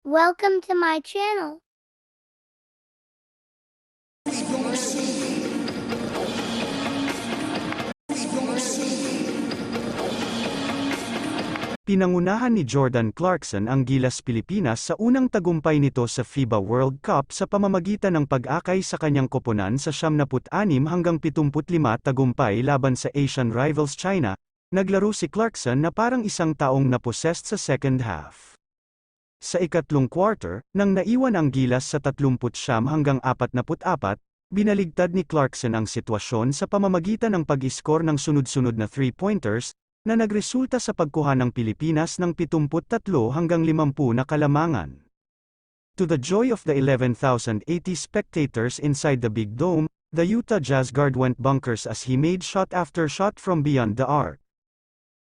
Welcome to my channel. Pinangunahan ni Jordan Clarkson ang Gilas Pilipinas sa unang tagumpay nito sa FIBA World Cup sa pamamagitan ng pag-akay sa kanyang koponan sa 76 hanggang 75 tagumpay laban sa Asian rivals China. Naglaro si Clarkson na parang isang taong napossessed sa second half. Sa ikatlong quarter, nang naiwan ang Gilas sa 39 hanggang 44, binaligtad ni Clarkson ang sitwasyon sa pamamagitan ng pag-iskor ng sunod-sunod na three-pointers, na nagresulta sa pagkuha ng Pilipinas ng 73 hanggang 50 na kalamangan. To the joy of the 11,080 spectators inside the Big Dome, the Utah Jazz guard went bunkers as he made shot after shot from beyond the arc.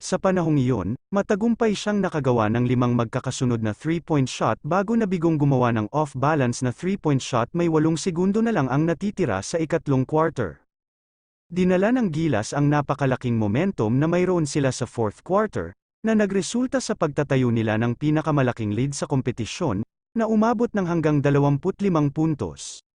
Sa panahong iyon, matagumpay siyang nakagawa ng limang magkakasunod na three-point shot bago nabigong gumawa ng off-balance na three-point shot may walong segundo na lang ang natitira sa ikatlong quarter. Dinala ng Gilas ang napakalaking momentum na mayroon sila sa fourth quarter, na nagresulta sa pagtatayo nila ng pinakamalaking lead sa kompetisyon, na umabot ng hanggang 25 puntos.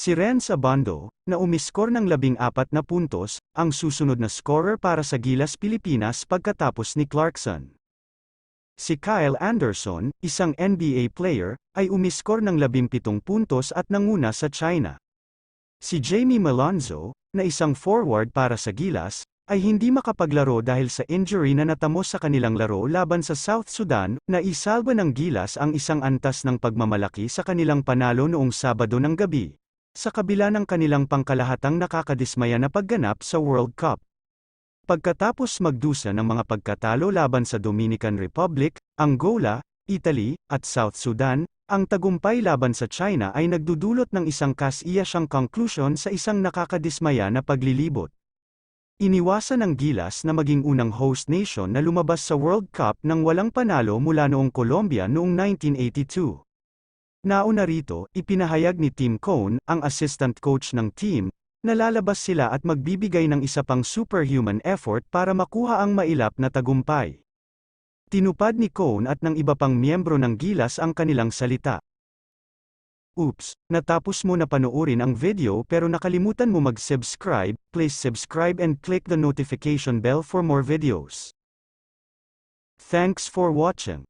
Si Renz Abando, na umiskor ng 14 na puntos, ang susunod na scorer para sa Gilas Pilipinas pagkatapos ni Clarkson. Si Kyle Anderson, isang NBA player, ay umiskor ng 17 puntos at nanguna sa China. Si Jamie Malonzo, na isang forward para sa Gilas, ay hindi makapaglaro dahil sa injury na natamo sa kanilang laro laban sa South Sudan, na isalba ng Gilas ang isang antas ng pagmamalaki sa kanilang panalo noong Sabado ng gabi, sa kabila ng kanilang pangkalahatang nakakadismaya na pagganap sa World Cup. Pagkatapos magdusa ng mga pagkatalo laban sa Dominican Republic, Angola, Italy, at South Sudan, ang tagumpay laban sa China ay nagdudulot ng isang kasiya siyang conclusion sa isang nakakadismaya na paglilibot. Iniwasan ng Gilas na maging unang host nation na lumabas sa World Cup nang walang panalo mula noong Colombia noong 1982. Nauna rito, ipinahayag ni Tim Cone, ang assistant coach ng team, na lalabas sila at magbibigay ng isa pang superhuman effort para makuha ang mailap na tagumpay. Tinupad ni Cone at ng iba pang miyembro ng Gilas ang kanilang salita. Oops, natapos mo na panoorin ang video pero nakalimutan mo mag-subscribe, please subscribe and click the notification bell for more videos. Thanks for watching.